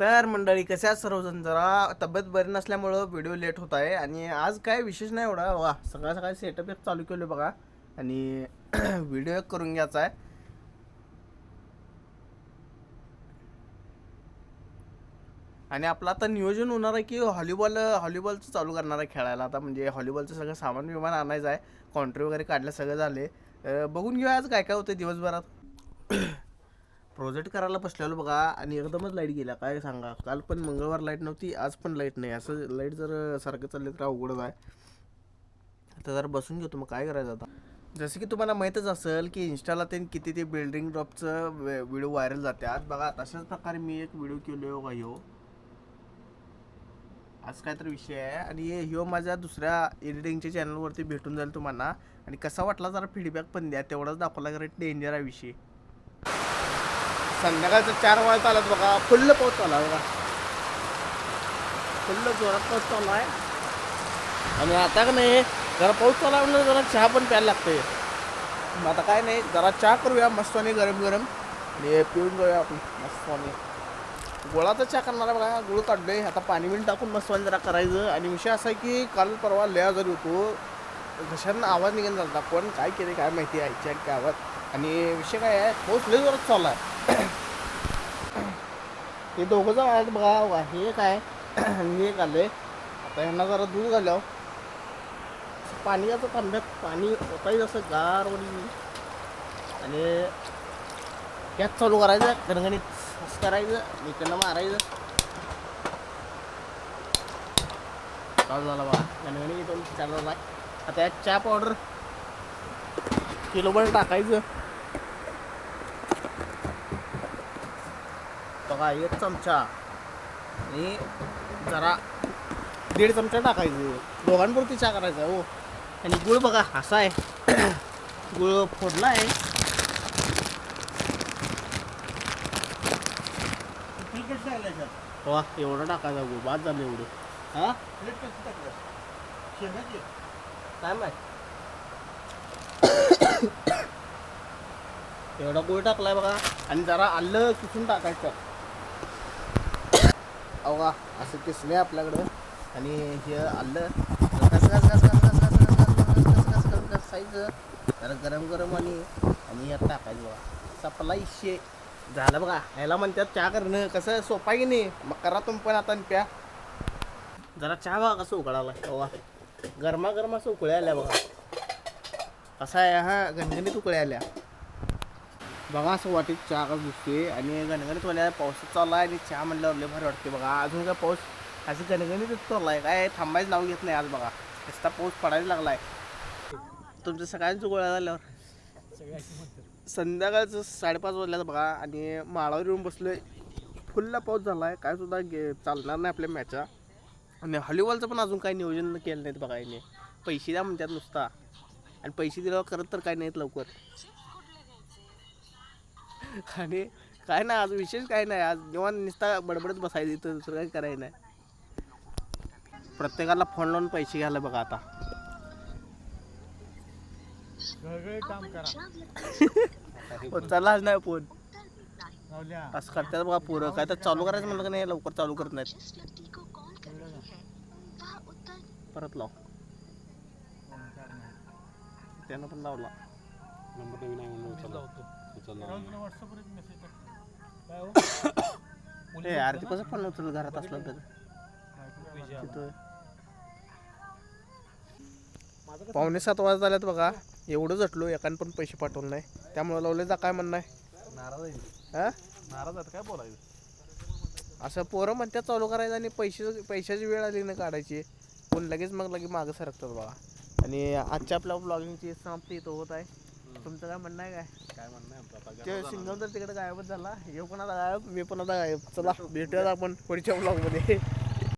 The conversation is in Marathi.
तर मंडळी कशा आहेत सर्वजण? जरा तब्येत बरी नसल्यामुळं व्हिडिओ लेट होत आहे आणि आज काय विशेष नाही एवढा. वा सकाळ सकाळी सेटअप एक चालू केलं बघा. आणि व्हिडिओ एक करून घ्यायचा आहे. आणि आपलं आता नियोजन होणार आहे की हॉलीबॉल हॉलीबॉलचं चालू करणार आहे खेळायला. आता म्हणजे हॉलीबॉलचं सगळं सामान विमान आणायचं आहे. कॉन्ट्री वगैरे काढलं सगळं झाले बघून घेऊया आज काय काय होतं दिवसभरात. प्रोजेक्ट करायला बसलेलो बघा आणि एकदमच लाइट गेला काय सांगा? काल पण मंगळवार लाइट नव्हती आज पण लाइट नाही. असं लाइट जर सारखं चालले तर अवघडच आहे. आता जरा बसून घेतो मग काय करायचं आता? जसं की तुम्हाला माहीतच असेल की इंस्टाला ते किती ते बिल्डिंग ड्रॉपचं व्हिडिओ व्हायरल जातात बघा तशाच प्रकारे मी एक व्हिडिओ केलो बघा ह्यो. आज काय तर विषय आहे. आणि ह्यो माझ्या दुसऱ्या एडिटिंगच्या चॅनलवरती भेटून जाईल तुम्हाला. आणि कसा वाटला जरा फीडबॅक पण द्या. तेवढाच दाखवला कारण डेंजर आहे विषय. संध्याकाळचं चार वाजता आलात बघा. फुल्ल पाऊस आला आहे बघा. फुल्ल जोरात पाऊस चालू आहे. आणि आता का नाही जरा पाऊस चालू आहे जरा चहा पण प्यायला लागते मग आता काय नाही जरा चहा करूया मस्तवाने गरम गरम. आणि पिऊन जाऊया आपण मस्तवाने गुळाचा चहा करणार आहे बघा. गुळ काढलोय. आता पाणी बिन टाकून मस्तवाने जरा करायचं. आणि विषय असा आहे की काल परवा लय आजारी होतो. घशांना आवाज निघून झाला पण काय केले काय माहिती आईच्या आवाज आणि विषय काय आहे पाऊस लय जोरात चालू आहे. हे दोघं जण आहेत बघा वा, हे काय मी एक आले आता ह्यांना जरा दूध घाल्याव पाणी असं तांब्यात पाणी ओतायचं असं गारवडी आणि गॅस चालू करायचं गणगणीत असं करायचं इकडनं मारायचं. चालू झाला बा गणगणी चालू झाला. आता यात चहा पावडर किलोभर टाकायचं. बघा एक चमचा. आणि जरा दीड चमचा टाकायचं. दोघांपुरती चहा करायचा हो. आणि गुळ बघा असा आहे. गुळ फोडला आहे. वा एवढं टाकायचा गुळ. बाद झालं एवढं. हा? काय माहीत? एवढा गुळ टाकलाय बघा. आणि जरा आलं किसून टाकायचं. अवा असं किसलं आहे आपल्याकडं आणि हे आलं कस कस कस कस कसायचं जरा गरम गरम आणि आणि यात टाकायचं बघा सपला इशे झालं बघा ह्याला म्हणतात चहा करणं कसं सोपा की नाही मग करा तुम्ही पण आता प्या जरा चहा बघा कसं उकळाला अवा गरमा गरमा असं उकळ्या आल्या बघा कसा आहे हा गणगणीत उकळ्या आल्या बघा असं वाटेल चहा कसं दिसते आणि गणगणित वाल्या पाऊस चालला आहे आणि चहा म्हणल्यावर लय भारी वाटते बघा. अजून काय पाऊस असं गणगणितच चालला आहे काय थांबायचं नाव घेत नाही आज बघा. रस्ता पाऊस पडायला लागला आहे तुमचं सगळ्यांचं गोळ्या झाल्यावर संध्याकाळचं साडेपाच वाजल्याचं बघा आणि माळावर येऊन बसलो आहे फुल्ला पाऊस झाला आहे काय सुद्धा गे चालणार नाही आपल्या मॅचा आणि हॉलीबॉलचं पण अजून काही नियोजन केलं नाहीत बघा याने. पैसे द्या म्हणतात नुसता. आणि पैसे दिल्यावर करत तर काही नाहीत लवकर. आणि काय नाही आज विशेष काय नाही. आज निवांत नुसता बडबडत बसायचं इथं दुसरं काही करायचं नाही. प्रत्येकाला फोन लावून पैसे घ्यायला बघा आता. काम करा. हो, चलाच नाही फोन असं करतात बघा पोरं. काय तर चालू करायचं म्हणलं का नाही लवकर चालू करत नाहीत. परत लाव. त्यानं पण लावला. नंबर नवीन आहे म्हणून उचलला. व्हॉट्सअपवर एक मेसेज काय हो? ए यार ते कसं फोन उचल घरात असलं तर? पावणे सात वाजता झाल्यात बघा. एवढं झटलो एकाने पण पैसे पाठवले नाही. त्यामुळे लावले जा काय म्हणणं आहे? नाराज आहे हा? नाराज काय बोलायचं? असं पोरं म्हणतात चालू करायचं आणि पैसे पैशाची वेळ आली ना काढायची. कोण लगेच मग लगे मागं सरकतात बघा. आणि आजच्या आपल्या ब्लॉगिंगची समाप्ती इथं होत आहे. तुमचं काय म्हणणं आहे काय? काय म्हणणं आहे आमचं? आता ते सिंगम तर तिकडे गायबच झाला. हे पण आता गायब? मी पण आता गायब? चला भेटूयात आपण पुढच्या ब्लॉगमध्ये